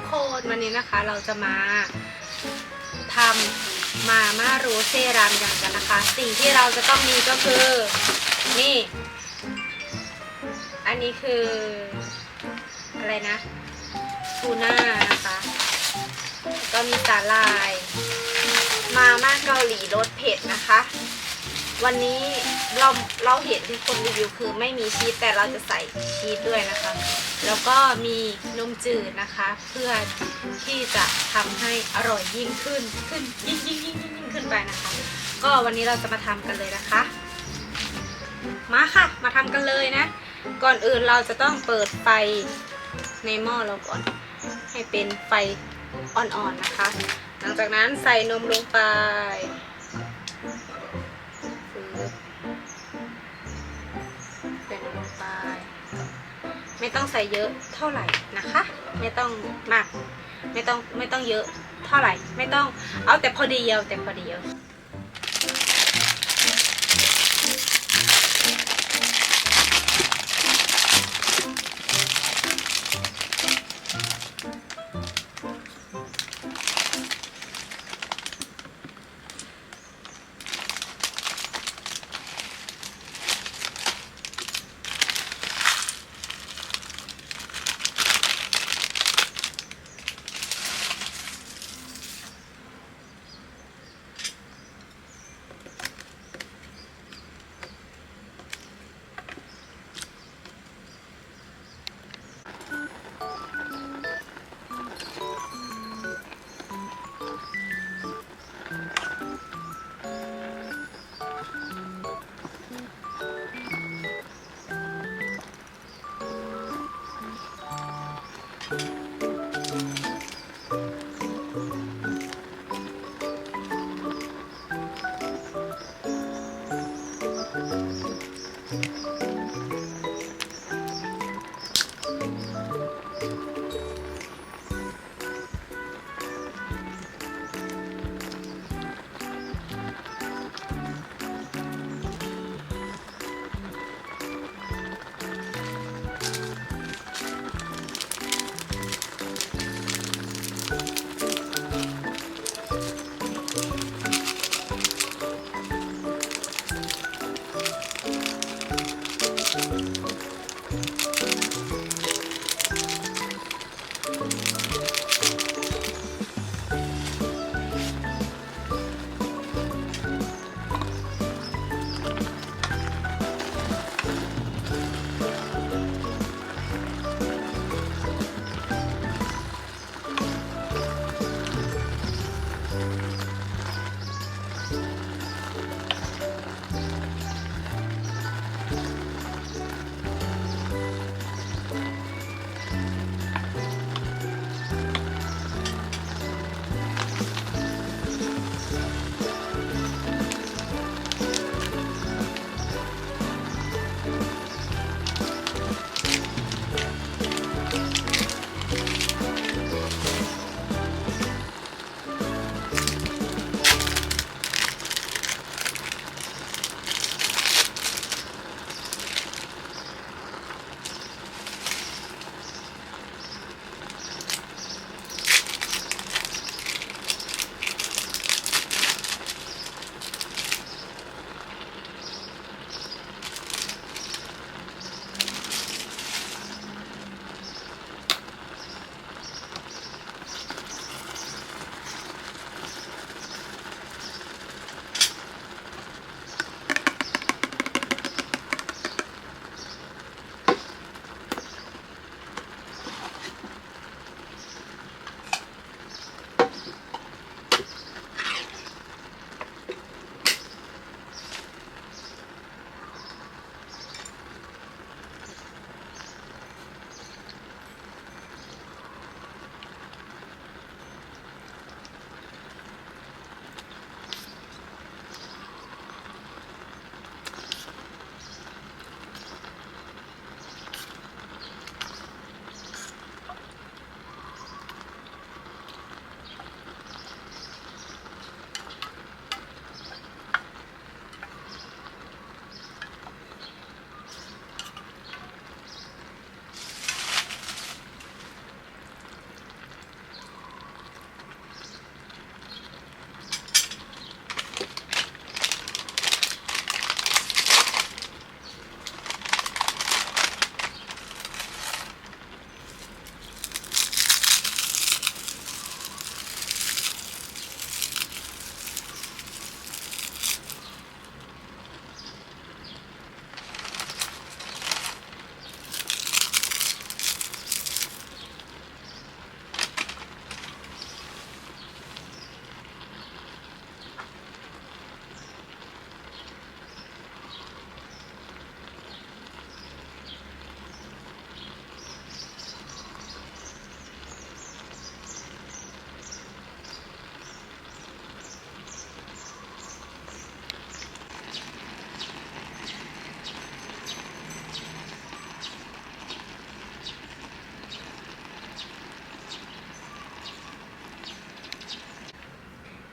กคนวันนี้นะคะเราจะมาทำมาม่าโรเซรามอย่างกันนะคะ สิ่งที่เราจะต้องมีก็คือ นี่ อันนี้คือ อะไรนะทูน่านะคะ ก็มีสาลาย มาม่าเกาหลีรสเผ็ดนะคะ วันนี้เราเราเห็นที่คนรีวิวคือไม่มีชีสแต่เราจะใส่ชีสด้วยนะคะ แล้วก็มีนมจืดนะคะ เพื่อที่จะทำให้อร่อยยิ่งขึ้นขึ้นยิ่งยิ่งยิ่งยิ่งยิ่งขึ้นไปนะคะ ก็วันนี้เราจะมาทำกันเลยนะคะ มาค่ะ มาทำกันเลยนะ ก่อนอื่นเราจะต้องเปิดไฟในหม้อเราก่อน ให้เป็นไฟอ่อนๆนะคะ หลังจากนั้นใส่นมลงไป ไม่ต้องใส่เยอะเท่าไหร่นะคะ ไม่ต้องมาก ไม่ต้องไม่ต้องเยอะเท่าไหร่ ไม่ต้องเอาแต่พอดีเอาแต่พอดีเอา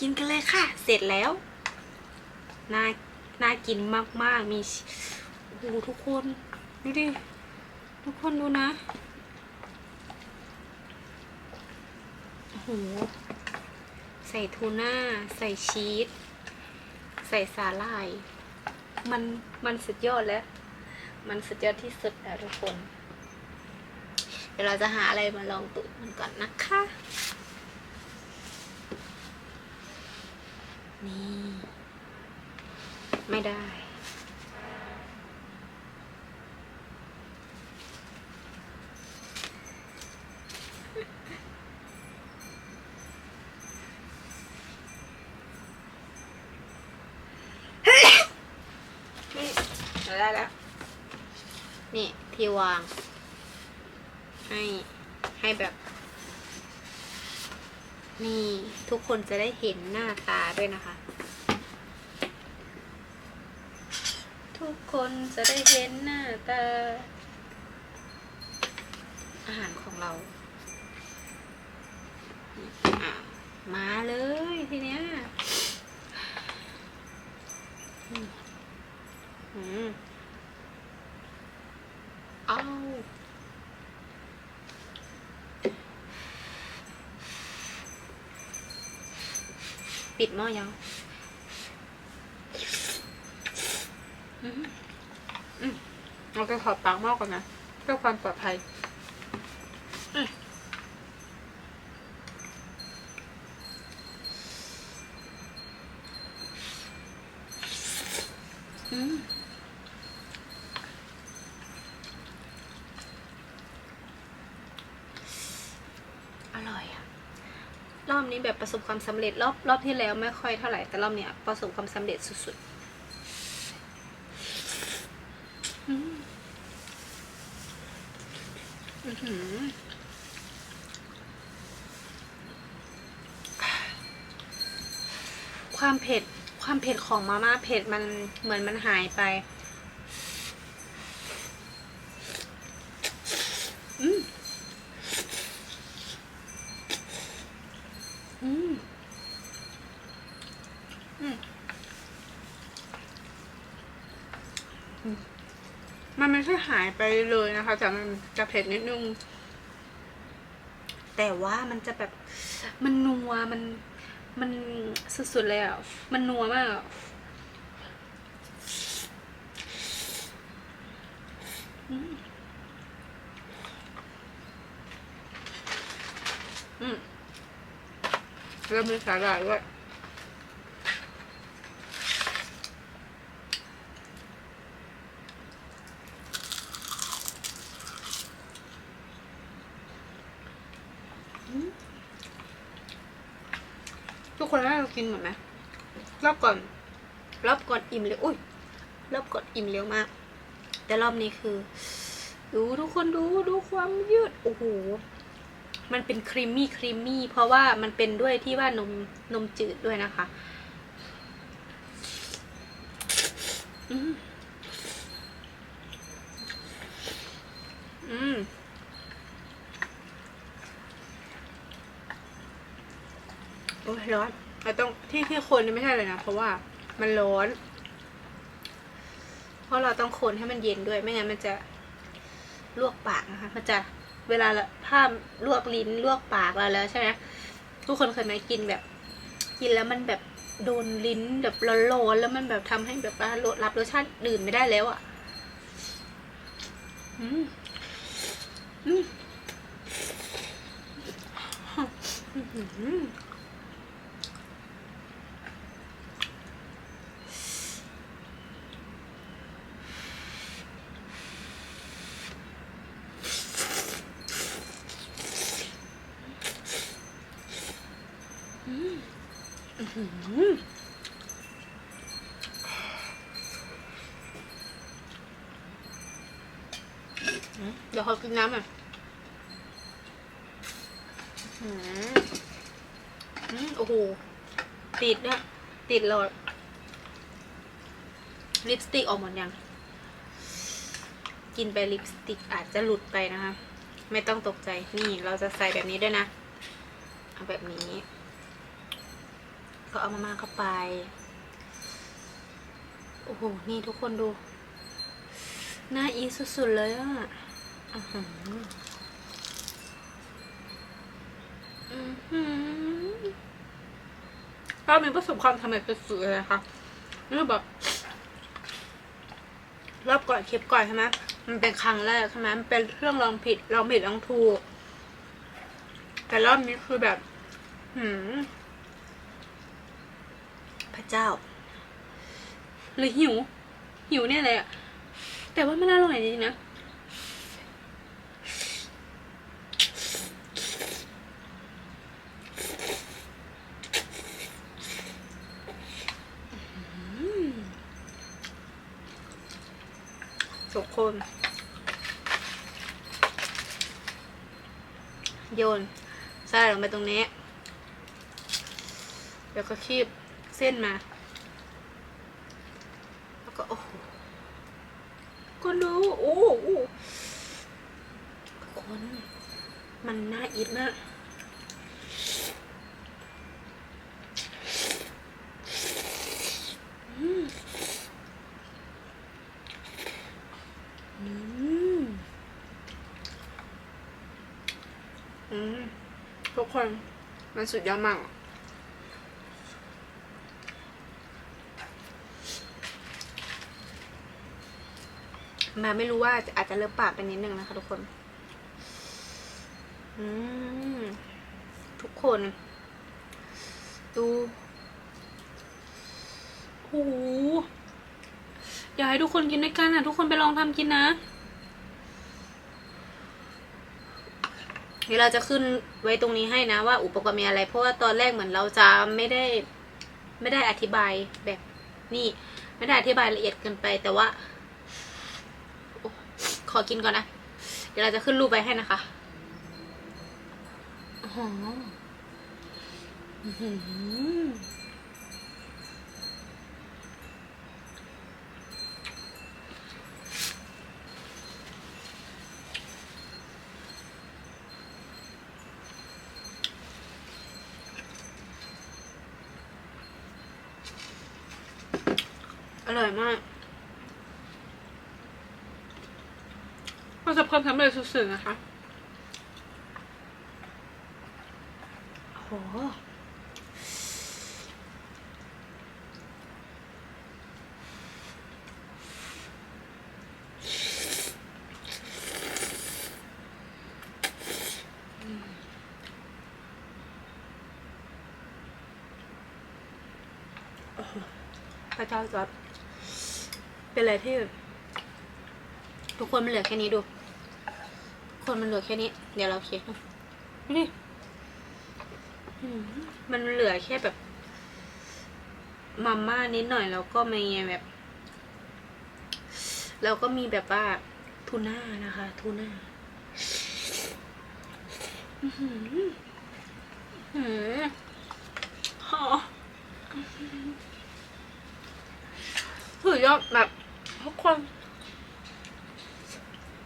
กินกันเลยค่ะ เสร็จแล้ว น่า น่ากินมาก ๆ มี โอ้โห ทุกคน ดูดิ ทุกคนดูนะ โอ้โห ใส่ทูน่า ใส่ชีส ใส่สาหร่าย มัน มันสุดยอดแล้ว มันสุดยอดที่สุดแล้วทุกคน เดี๋ยวเราจะหาอะไรมาลองตุ๋นมันก่อนนะคะ นี่ ไม่ได้ นี่เราได้แล้ว นี่ที่วาง ให้ ให้แบบ นี่ทุกคนจะได้เห็นหน้าตาด้วยนะคะ ทุกคนจะได้เห็นหน้าตา อาหารของเรา มาเลยทีเนี้ยอืมอืมเอา ปิดหม้อยังอืมอืมเราจะถอดปากหม้อก่อนนะเพื่อความปลอดภัยอืมอืมอร่อยอะรอบ นี้แบบประสบความสำเร็จรอบรอบที่แล้วไม่ค่อยเท่าไหร่แต่รอบเนี้ยประสบความสำเร็จสุดๆอืมอือความเผ็ดความเผ็ดของมาม่าเผ็ดมันเหมือนมันหายไป อืม อืม อืม มันไม่ใช่หายไปเลย นะคะแต่มันจะเผ็ดนิดนึง แต่ว่ามันจะแบบมันนัวมันมันสุดๆเลยอะ มันนัวมากอะอืมอืมแล้วมีสาหร่ายด้วย ทุ กินหมดไหมรอบก่อน รอบก่อนอิ่มเร็วอุ้ยรอบก่อนอิ่มเร็วมาก แต่รอบนี้คือ ดูทุกคนดูดูความยืดโอ้โหมันเป็นครีมมี่ครีมมี่เพราะว่ามันเป็นด้วยที่ว่านมนมจืดด้วยนะคะ อืม อืม โอ้ยร้อนเราต้อง ที่ที่คนนี่ไม่ใช่เลยนะ เพราะว่ามันร้อน เพราะเราต้องคนให้มันเย็นด้วย ไม่งั้นมันจะลวกปากนะคะ มันจะเวลาเราถ้าลวกลิ้นลวกปากเราแล้วใช่ไหมทุกคนเคยไหมกินแบบ กินแล้วมันแบบโดนลิ้นแบบร้อนๆแล้วมันแบบทำให้แบบว่ารับรสชาติดื่นไม่ได้แล้วอะ่ะ อืมอืมอื้อหืออืม เดี๋ยวเขากินน้ำอะอืมอืมโอ้โห ติดนะติดเลยลิปสติกออกหมดยัง กินไปลิปสติกอาจจะหลุดไปนะคะ ไม่ต้องตกใจ นี่เราจะใส่แบบนี้ด้วยนะ เอาแบบนี้ ก็เอามาม่าเข้าไป โอ้โห นี่ทุกคนดูน่าอีสุดๆเลยอะอือหือก็มีประสบความสำเร็จสุดๆเลยนะคะนี่แบบรอบก่อนคลิปก่อนใช่ไหมมันเป็นครั้งแรกใช่ไหมมันเป็นเรื่องลองผิดลองผิดลองถูก แต่รอบนี้คือแบบ หืม พระเจ้า หรือหิว หิวเนี่ยเลยอะแต่ว่ามันอร่อยจริงๆนะทุกคน โยนใส่ลงไปตรงนี้ แล้วก็คีบ เส้นมา แล้วก็โอ้โหก็ดูโอ้โหคนมันน่าอิดมากอืมอืมอืมทุกคน มันสุดยอดมาก มาไม่รู้ว่าอาจจะเลอะปากไปนิดนึงนะคะทุกคน อืมทุกคน ดูโอ้โหอยากให้ทุกคนกินด้วยกันอะทุกคนไปลองทำกินนะเดี๋ยวเราจะขึ้นไว้ตรงนี้ให้นะว่าอุปกรณ์มีอะไร เพราะว่าตอนแรกเหมือนเราจะไม่ได้ ไม่ได้อธิบายแบบนี่ ไม่ได้อธิบายละเอียดเกินไป แต่ว่า ขอกินก่อนนะ เดี๋ยวเราจะขึ้นรูปไปให้นะคะอ๋ออื้อหืออร่อยมาก ประสบความสำเร็จสุดๆนะคะโหโอ้โหพระเจ้าจอดเป็นอะไรที่ ทุกคนมันเหลือแค่นี้ดูทุก คนมันเหลือแค่นี้ เดี๋ยวเราเคี่ยดูดิอืมมันเหลือแค่แบบมาม่านิดหน่อยแล้วก็มีแบบแล้วก็มีแบบว่าทูน่านะคะทูน่าอือหืออื้อหือหอสุดยอดแบบทุกคน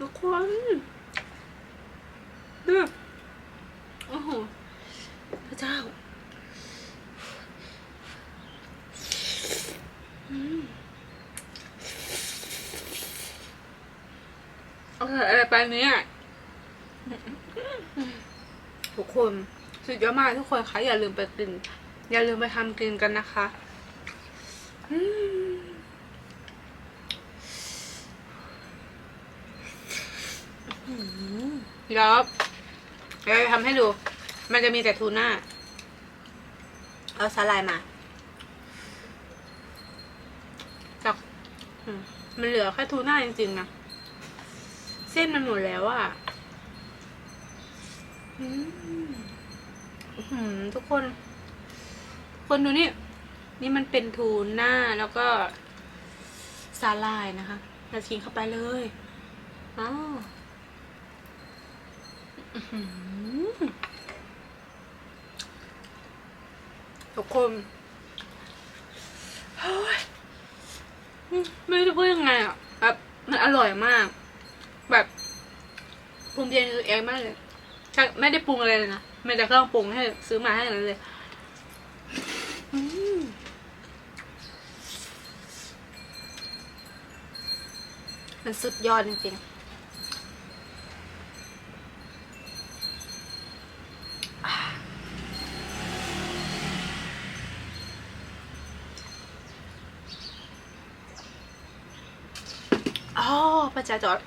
ทุกคน ดูโอ้โหพระเจ้าอืมเอาใส่อะไรไปเนี่ยทุกคนสุดยอดมากทุกคนคะอย่าลืมไปกิน อย่าลืมไปทำกินกันนะคะอืมเดี๋ยว เดี๋ยวจะทำให้ดู มันจะมีแต่ทูน่า เอาสาลายมาจากอืมมันเหลือแค่ทูน่าจริงๆนะ เส้นมันหมดแล้วอะอืมอื้อหือทุกคน ทุกคนดูนี่ นี่มันเป็นทูน่าแล้วก็สาลายนะคะเราทิ้งเข้าไปเลย อ้าว ทุกคนไม่รู้จะพูดยังไงอะแบบมันอร่อยมาก แบบภูมิใจในตัวเองมากเลยไม่ได้ปรุงอะไรเลยนะไม่ได้เครื่องปรุงให้ซื้อมาให้เลยมันสุดยอดจริงๆ อ๋อพระเจ้าจอด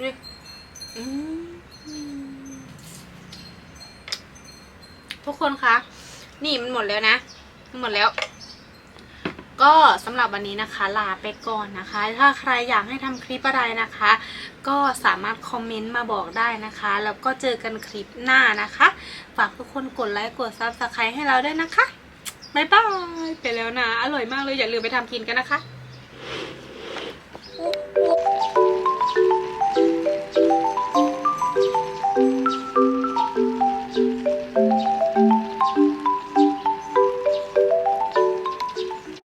นี่ทุกคนคะ นี่มันหมดแล้วนะ หมดแล้ว ก็สำหรับวันนี้นะคะ ลาไปก่อนนะคะ ถ้าใครอยากให้ทำคลิปอะไรนะคะ ก็สามารถคอมเมนต์มาบอกได้นะคะ แล้วก็เจอกันคลิปหน้านะคะ ฝากทุกคนกดไลค์ กดซับสไครต์ให้เราด้วยนะคะบ๊ายบาย ไปแล้วนะ อร่อยมากเลย อย่าลืมไปทำกินกันนะคะ